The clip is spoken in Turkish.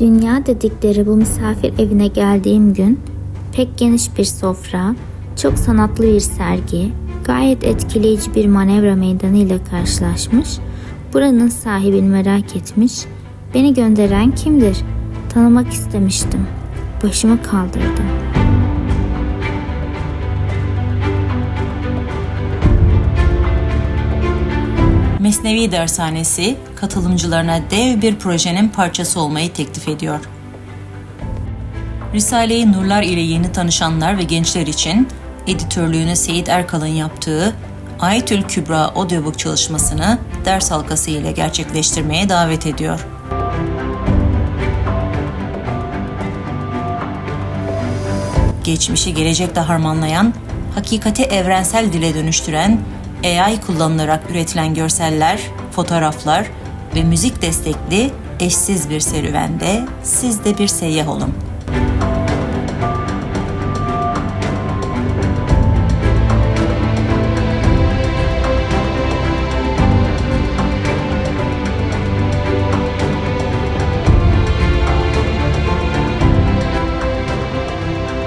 Dünya dedikleri bu misafir evine geldiğim gün pek geniş bir sofra, çok sanatlı bir sergi, gayet etkileyici bir manevra meydanı ile karşılaşmış, buranın sahibini merak etmiş, beni gönderen kimdir? Tanımak istemiştim. Başımı kaldırdım. Mesnevi Dershanesi katılımcılarına dev bir projenin parçası olmayı teklif ediyor. Risale-i Nurlar ile yeni tanışanlar ve gençler için editörlüğünü Seyit Erkal'ın yaptığı Ayetül Kübra audiobook çalışmasını ders halkası ile gerçekleştirmeye davet ediyor. Geçmişi gelecekle harmanlayan, hakikati evrensel dile dönüştüren, AI kullanılarak üretilen görseller, fotoğraflar ve müzik destekli eşsiz bir serüvende siz de bir seyyah olun.